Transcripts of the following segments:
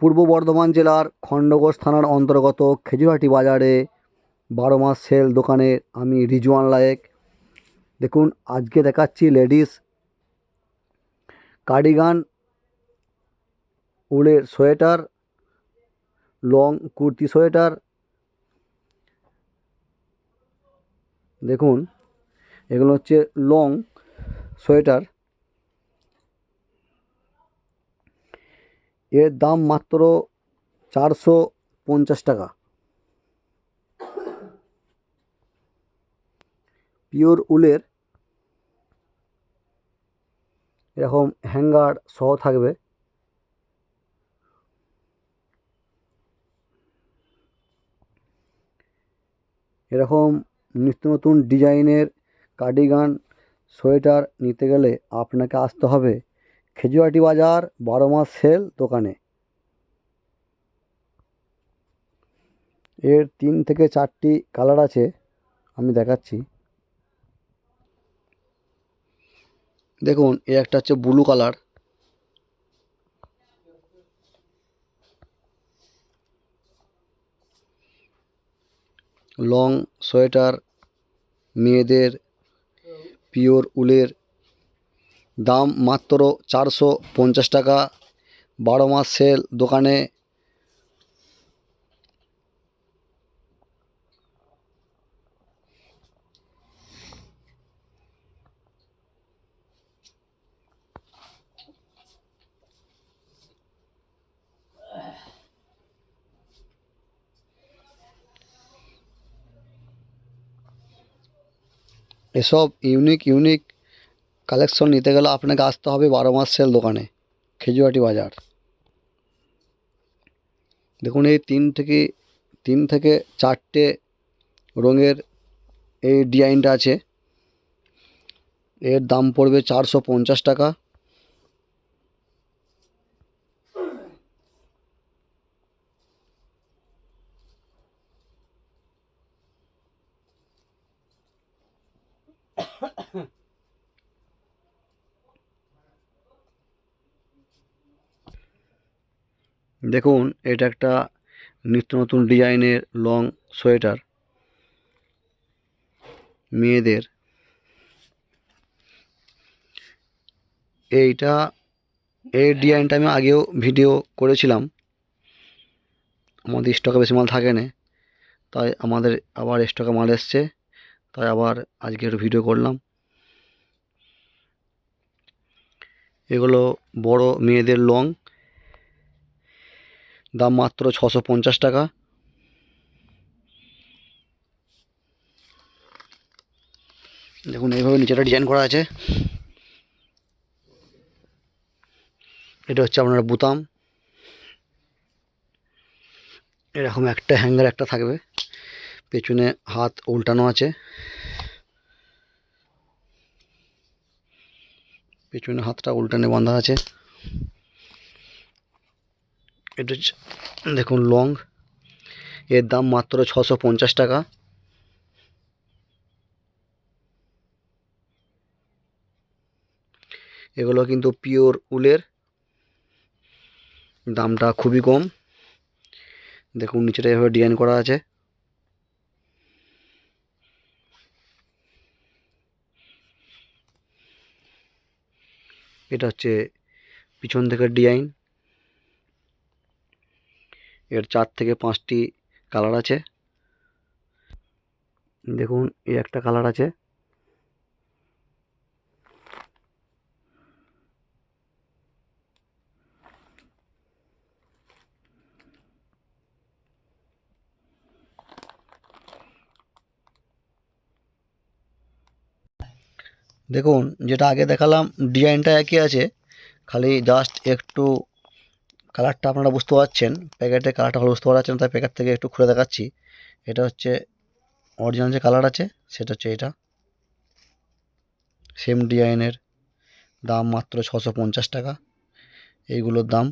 পূর্ব বর্ধমান জেলার খণ্ডঘোষ থানার অন্তর্গত খেজুরহাটি বাজারে বারো মাস সেল দোকানে আমি রিজওয়ান লায়েক। দেখুন, আজকে দেখাচ্ছি লেডিস কার্ডিগান, উলের সোয়েটার, লং কুর্তি সোয়েটার। দেখুন, এগুলো হচ্ছে লং সোয়েটার। এর দাম মাত্র চারশো পঞ্চাশ টাকা। পিওর উলের এরকম হ্যাঙ্গার সহ থাকবে। এরকম নিত্য নতুন ডিজাইনের কার্ডিগান সোয়েটার নিতে গেলে আপনাকে আসতে হবে খেজুয়াটি বাজার, বারো মাস সেল দোকানে। এর তিন থেকে চারটি কালার আছে, আমি দেখাচ্ছি। দেখুন, এ একটা হচ্ছে ব্লু কালার। লং সোয়েটার, মেয়েদের পিওর উলের দাম মাত্র চারশো পঞ্চাশ টাকা। বারো মাস সেল দোকানে। এসব ইউনিক ইউনিক কালেকশন নিতে গেলে আপনাকে আসতে হবে বারো মাস সেল দোকানে খেজুয়াটি বাজার। দেখুন এই তিন থেকে তিন থেকে চারটে রঙের এই ডিজাইনটা আছে। এর দাম পড়বে চারশো পঞ্চাশ টাকা। দেখুন, এটা একটা নিত্য নতুন ডিজাইনের লং সোয়েটার। মেয়েদের। এইটা, এই ডিজাইনটা আমি আগেও ভিডিও করেছিলাম। আমাদের স্টকে বেশি মাল থাকে না তাই আমাদের আবার স্টকে মাল এসছে, তাই আবার আজকে একটু ভিডিও করলাম। এগুলো বড় মেয়েদের লং দাম মাত্র ছশো পঞ্চাশ টাকা। দেখুন, এইভাবে নিচেটা ডিজাইন করা আছে। এটা হচ্ছে আপনার বুতাম। এরকম একটা হ্যাঙ্গার একটা থাকবে। পেছনে হাত উল্টানো আছে। পেছনে হাতটা উল্টানে বাঁধা আছে। এটা দেখুন লং এর দাম মাত্র ছশো পঞ্চাশ টাকা। এগুলো কিন্তু পিওর উলের, দামটা খুবই কম। দেখুন, নিচেটা এভাবে ডিজাইন করা আছে। এটা হচ্ছে পিছন থেকে ডিজাইন এর চার থেকে পাঁচটি কালার আছে। দেখুন, এই একটা কালার আছে। দেখুন, যেটা আগে দেখালাম ডিজাইনটা একই আছে। খালি জাস্ট একটু কালারটা আপনারা বুঝতে পারছেন, প্যাকেটের কালারটা ভালো বুঝতে পারছেন, তাই প্যাকেট থেকে একটু খুলে দেখাচ্ছি। এটা হচ্ছে অরিজিনাল যে কালার আছে, সেটা হচ্ছে এটা। সেম ডিজাইনের দাম মাত্র ছশো পঞ্চাশ টাকা। এইগুলোর দাম।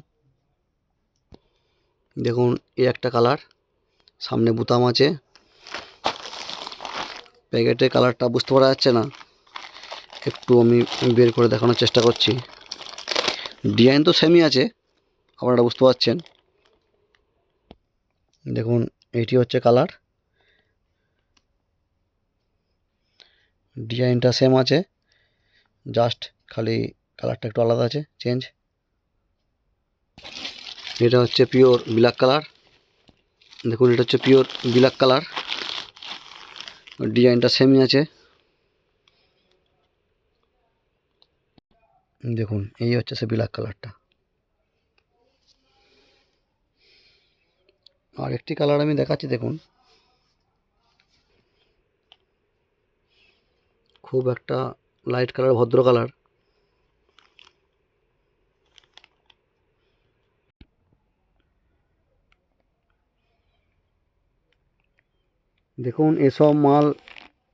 দেখুন, এই একটা কালার, সামনে বুতাম আছে। প্যাকেটের কালারটা বুঝতে পারা যাচ্ছে না। একটু আমি বের করে দেখানোর চেষ্টা করছি। ডিজাইন তো সেমই আছে। আপনারা বুঝতে পারছেন? দেখুন এইটি হচ্ছে কালার। ডিজাইনটা সেম আছে। জাস্ট খালি কালারটা একটু আলাদা আছে চেঞ্জ এটা হচ্ছে পিওর ব্ল্যাক কালার দেখুন, এটা হচ্ছে পিওর ব্ল্যাক কালার ডিজাইনটা সেমই আছে। দেখুন, এই হচ্ছে সে ব্ল্যাক কালারটা আর একটি কালার আমি দেখাচ্ছি, দেখুন। খুব একটা লাইট কালার, ভদ্র কালার। দেখুন, এসব মাল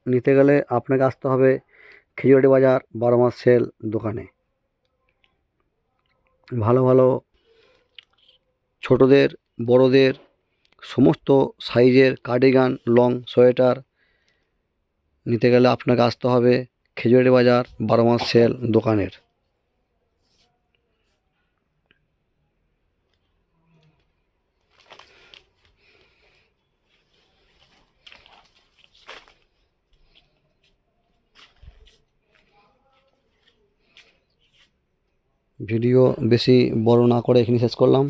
নিতে গেলে আপনাকে আসতে হবে খেজুরাটি বাজার বারো মাস সেল দোকানে। ভালো ভালো ছোটোদের, বড়োদের সমস্ত সাইজের কার্ডিগান লং সোয়েটার নিতে গেলে আপনাকে আসতে হবে খেজুরি বাজার বারো মাস সেল দোকানের। ভিডিও বেশি বড় না করে এখানে শেষ করলাম।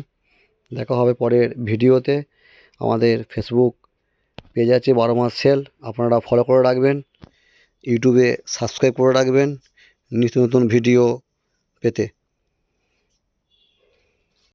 দেখা হবে পরের ভিডিওতে। আমাদের ফেসবুক পেজ আছে বারো মাস সেল আপনারা ফলো করে রাখবেন। ইউটিউবে সাবস্ক্রাইব করে রাখবেন। নিত্য নতুন ভিডিও পেতে।